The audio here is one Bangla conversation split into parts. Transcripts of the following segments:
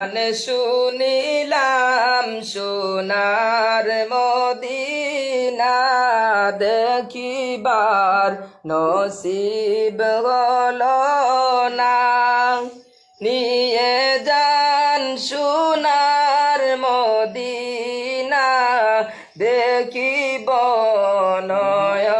গানে শুনিলাম সোনার মদিনা দেখিবার নসিব হল না। নিয়ে যান সোনার মদিনা দেখিব নয়ন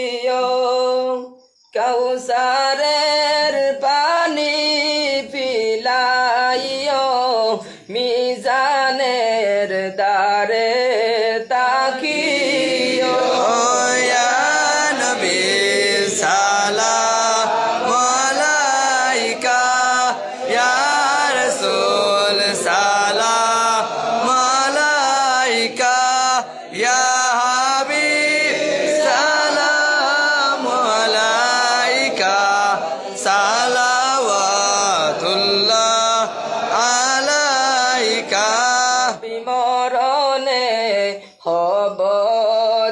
কৌসারের পানি পিলাইও মিজানের দারে সালাওয়াতুল্লাহ আলাইকা। বিমরণে হব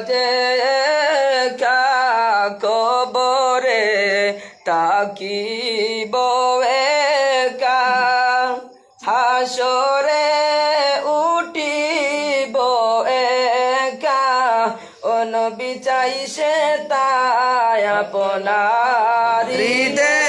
যে কবরে তাকিব একা। হাসরে উঠিব একা। অনবি চাইছে তাই আপনার হৃদে